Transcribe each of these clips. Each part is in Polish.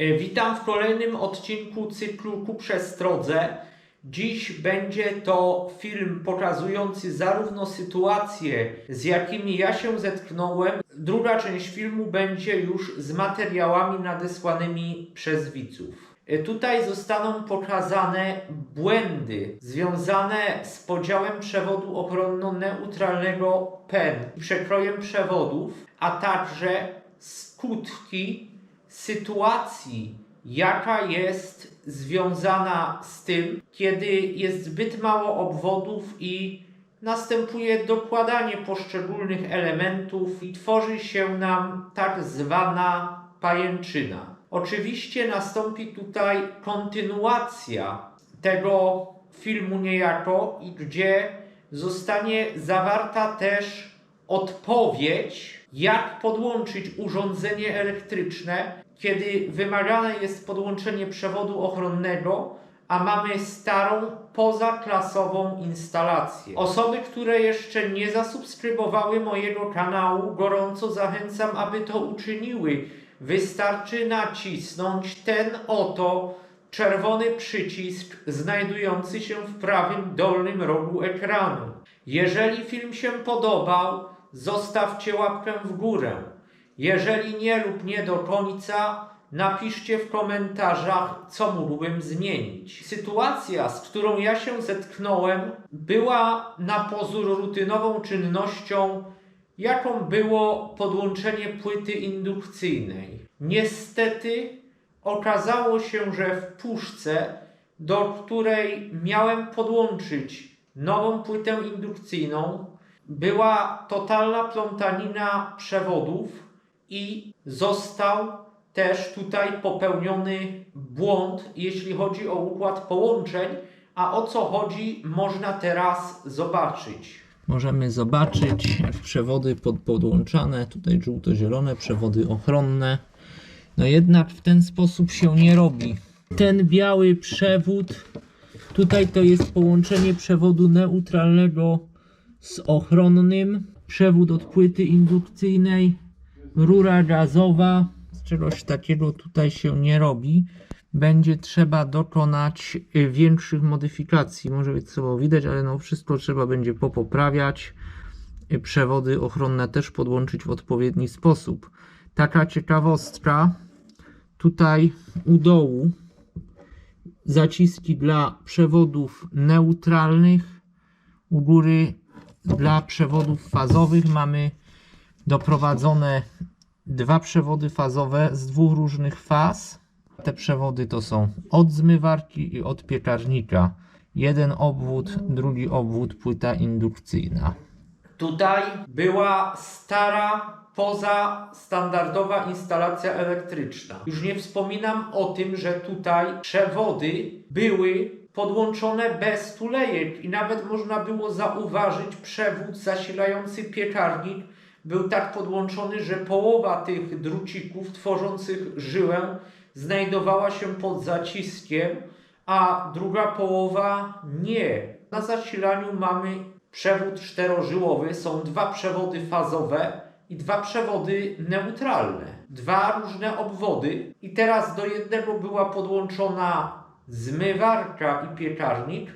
E, Witam w kolejnym odcinku cyklu Ku przestrodze. Dziś będzie to film pokazujący zarówno sytuacje, z jakimi ja się zetknąłem. Druga część filmu będzie już z materiałami nadesłanymi przez widzów. E, Tutaj zostaną pokazane błędy związane z podziałem przewodu ochronno-neutralnego PEN przekrojem przewodów, a także skutki sytuacji, jaka jest związana z tym, kiedy jest zbyt mało obwodów i następuje dokładanie poszczególnych elementów i tworzy się nam tak zwana pajęczyna. Oczywiście nastąpi tutaj kontynuacja tego filmu niejako i gdzie zostanie zawarta też odpowiedź, jak podłączyć urządzenie elektryczne, kiedy wymagane jest podłączenie przewodu ochronnego, a mamy starą, pozaklasową instalację. Osoby, które jeszcze nie zasubskrybowały mojego kanału, gorąco zachęcam, aby to uczyniły. Wystarczy nacisnąć ten oto czerwony przycisk znajdujący się w prawym dolnym rogu ekranu. Jeżeli film się podobał, zostawcie łapkę w górę. Jeżeli nie lub nie do końca, napiszcie w komentarzach, co mógłbym zmienić. Sytuacja, z którą ja się zetknąłem, była na pozór rutynową czynnością, jaką było podłączenie płyty indukcyjnej. Niestety okazało się, że w puszce, do której miałem podłączyć nową płytę indukcyjną, była totalna plątanina przewodów i został też tutaj popełniony błąd, jeśli chodzi o układ połączeń, a o co chodzi można teraz zobaczyć. Możemy zobaczyć przewody pod, podłączane, tutaj żółto-zielone przewody ochronne. No jednak w ten sposób się nie robi. Ten biały przewód, tutaj to jest połączenie przewodu neutralnego z ochronnym, przewód od płyty indukcyjnej, rura gazowa, czegoś takiego tutaj się nie robi. Będzie trzeba dokonać y, większych modyfikacji. Może być sobą widać, ale no wszystko trzeba będzie popoprawiać. Y, Przewody ochronne też podłączyć w odpowiedni sposób. Taka ciekawostka. Tutaj u dołu zaciski dla przewodów neutralnych, u góry dla przewodów fazowych mamy doprowadzone dwa przewody fazowe z dwóch różnych faz. Te przewody to są od zmywarki i od piekarnika. Jeden obwód, drugi obwód, płyta indukcyjna. Tutaj była stara, poza standardowa instalacja elektryczna. Już nie wspominam o tym, że tutaj przewody były podłączone bez tulejek i nawet można było zauważyć przewód zasilający piekarnik był tak podłączony, że połowa tych drucików tworzących żyłę znajdowała się pod zaciskiem, a druga połowa nie. Na zasilaniu mamy przewód czterożyłowy, są dwa przewody fazowe i dwa przewody neutralne. Dwa różne obwody i teraz do jednego była podłączona zmywarka i piekarnik,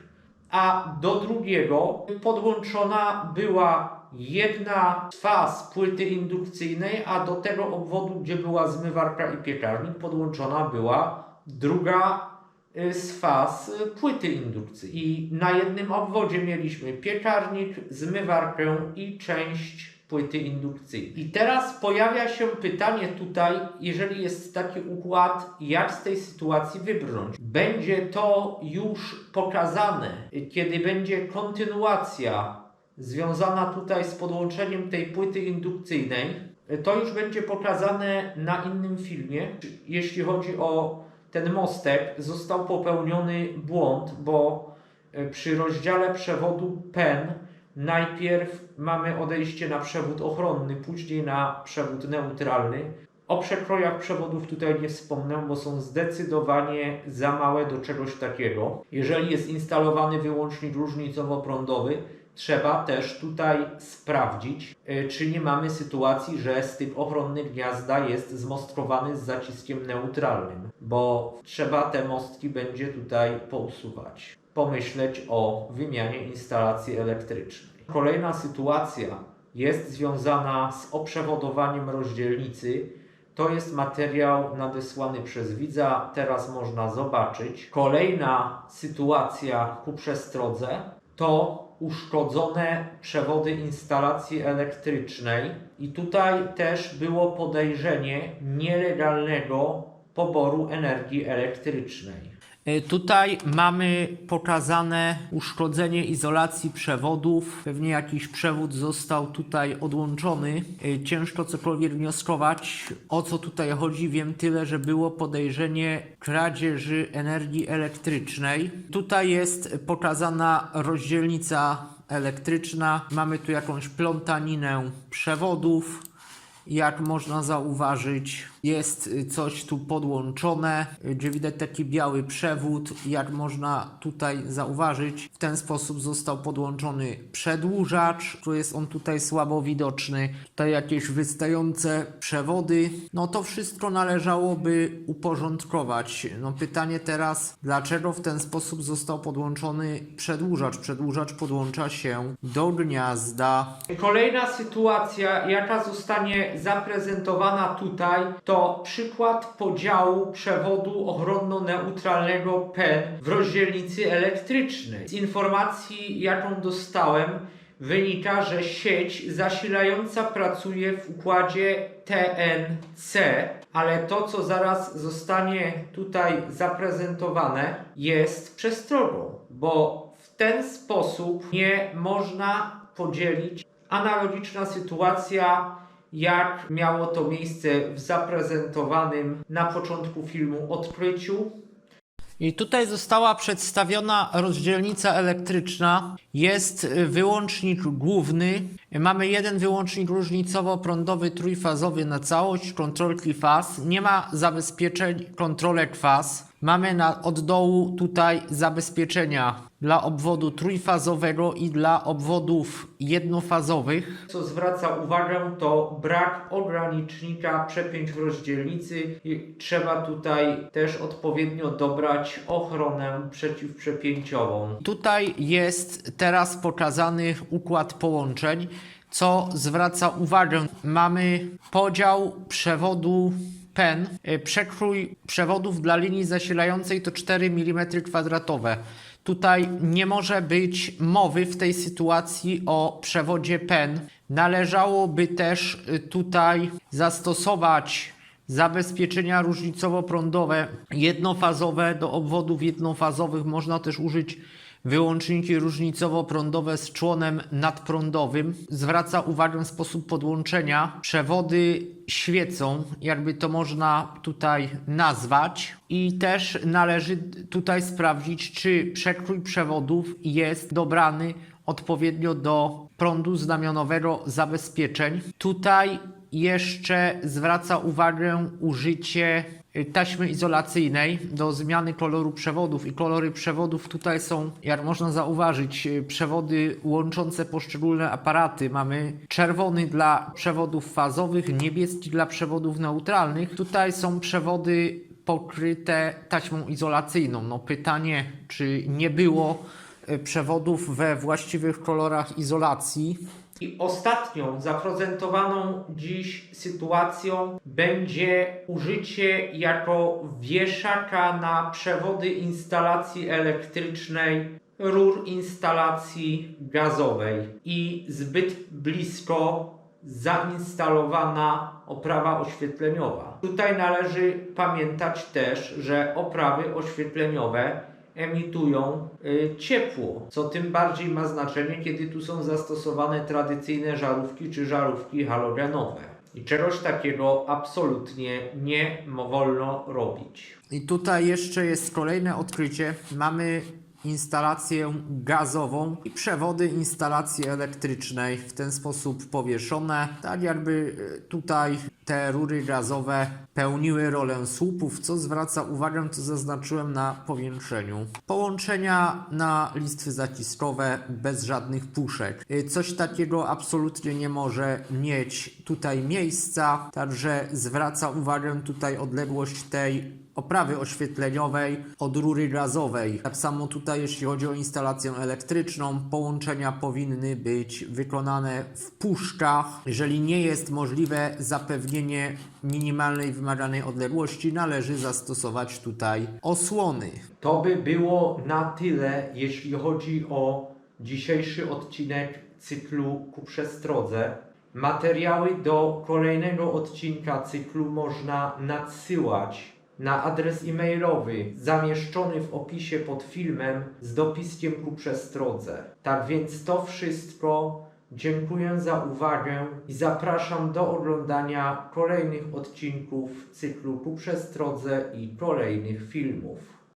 a do drugiego podłączona była jedna z faz płyty indukcyjnej, a do tego obwodu, gdzie była zmywarka i piekarnik, podłączona była druga y, z faz y, płyty indukcyjnej. I na jednym obwodzie mieliśmy piekarnik, zmywarkę i część płyty indukcyjnej. I teraz pojawia się pytanie tutaj, jeżeli jest taki układ, jak z tej sytuacji wybrnąć. Będzie to już pokazane, kiedy będzie kontynuacja związana tutaj z podłączeniem tej płyty indukcyjnej. To już będzie pokazane na innym filmie. Jeśli chodzi o ten mostek, został popełniony błąd, bo e, przy rozdziale przewodu PEN najpierw mamy odejście na przewód ochronny, później na przewód neutralny. O przekrojach przewodów tutaj nie wspomnę, bo są zdecydowanie za małe do czegoś takiego. Jeżeli jest instalowany wyłącznik różnicowo-prądowy, trzeba też tutaj sprawdzić, y, czy nie mamy sytuacji, że styk ochronny gniazda jest zmostrowany z zaciskiem neutralnym, bo trzeba te mostki będzie tutaj pousuwać. Pomyśleć o wymianie instalacji elektrycznej. Kolejna sytuacja jest związana z oprzewodowaniem rozdzielnicy. To jest materiał nadesłany przez widza, teraz można zobaczyć. Kolejna sytuacja ku przestrodze to uszkodzone przewody instalacji elektrycznej i tutaj też było podejrzenie nielegalnego poboru energii elektrycznej. E, Tutaj mamy pokazane uszkodzenie izolacji przewodów. Pewnie jakiś przewód został tutaj odłączony. E, Ciężko cokolwiek wnioskować. O co tutaj chodzi? Wiem tyle, że było podejrzenie kradzieży energii elektrycznej. Tutaj jest pokazana rozdzielnica elektryczna. Mamy tu jakąś plątaninę przewodów. Jak można zauważyć, jest y, coś tu podłączone, gdzie widać taki biały przewód. Jak można tutaj zauważyć, w ten sposób został podłączony przedłużacz, tu jest on tutaj słabo widoczny. Tutaj jakieś wystające przewody. No to wszystko należałoby uporządkować. No pytanie teraz, dlaczego w ten sposób został podłączony przedłużacz? Przedłużacz podłącza się do gniazda. Kolejna sytuacja, jaka zostanie zaprezentowana tutaj, to przykład podziału przewodu ochronno-neutralnego PEN w rozdzielnicy elektrycznej. Z informacji, jaką dostałem, wynika, że sieć zasilająca pracuje w układzie TNC, ale to, co zaraz zostanie tutaj zaprezentowane, jest przestrogą, bo w ten sposób nie można podzielić analogiczna sytuacja jak miało to miejsce w zaprezentowanym na początku filmu odkryciu. I tutaj została przedstawiona rozdzielnica elektryczna. Jest y, wyłącznik główny. Mamy jeden wyłącznik różnicowo-prądowy trójfazowy na całość, kontrolki faz. Nie ma zabezpieczeń kontrolek faz. Mamy na, od dołu tutaj zabezpieczenia dla obwodu trójfazowego i dla obwodów jednofazowych. Co zwraca uwagę to brak ogranicznika przepięć w rozdzielnicy i trzeba tutaj też odpowiednio dobrać ochronę przeciwprzepięciową. Tutaj jest teraz pokazany układ połączeń co zwraca uwagę. Mamy podział przewodu PEN. Y, Przekrój przewodów dla linii zasilającej to 4 mm kwadratowe. Tutaj nie może być mowy w tej sytuacji o przewodzie PEN. Należałoby też y, tutaj zastosować zabezpieczenia różnicowo-prądowe jednofazowe do obwodów jednofazowych. Można też użyć wyłączniki różnicowo-prądowe z członem nadprądowym. Zwraca uwagę sposób podłączenia. Przewody świecą, jakby to można tutaj nazwać. I też należy tutaj sprawdzić, czy przekrój przewodów jest dobrany odpowiednio do prądu znamionowego zabezpieczeń. Tutaj jeszcze zwraca uwagę użycie taśmy izolacyjnej do zmiany koloru przewodów i kolory przewodów tutaj są, jak można zauważyć, y, przewody łączące poszczególne aparaty. Mamy czerwony dla przewodów fazowych, niebieski dla przewodów neutralnych. Tutaj są przewody pokryte taśmą izolacyjną. No pytanie, czy nie było y, przewodów we właściwych kolorach izolacji. I ostatnią zaprezentowaną dziś sytuacją będzie użycie jako wieszaka na przewody instalacji elektrycznej rur instalacji gazowej i zbyt blisko zainstalowana oprawa oświetleniowa. Tutaj należy pamiętać też, że oprawy oświetleniowe emitują y, ciepło, co tym bardziej ma znaczenie, kiedy tu są zastosowane tradycyjne żarówki czy żarówki halogenowe. I czegoś takiego absolutnie nie wolno robić. I tutaj jeszcze jest kolejne odkrycie. Mamy instalację gazową i przewody instalacji elektrycznej w ten sposób powieszone, tak jakby e, tutaj te rury gazowe pełniły rolę słupów, co zwraca uwagę, co zaznaczyłem na powiększeniu. Połączenia na listwy zaciskowe bez żadnych puszek. Y, Coś takiego absolutnie nie może mieć tutaj miejsca, także zwraca uwagę tutaj odległość tej oprawy oświetleniowej od rury gazowej. Tak samo tutaj, jeśli chodzi o instalację elektryczną, połączenia powinny być wykonane w puszkach. Jeżeli nie jest możliwe zapewnienie minimalnej wymaganej odległości, należy zastosować tutaj osłony. To by było na tyle, jeśli chodzi o dzisiejszy odcinek cyklu Ku przestrodze. Materiały do kolejnego odcinka cyklu można nadsyłać na adres e-mailowy zamieszczony w opisie pod filmem z dopiskiem ku przestrodze. Tak więc to wszystko. Dziękuję za uwagę i zapraszam do oglądania kolejnych odcinków cyklu ku przestrodze i kolejnych filmów.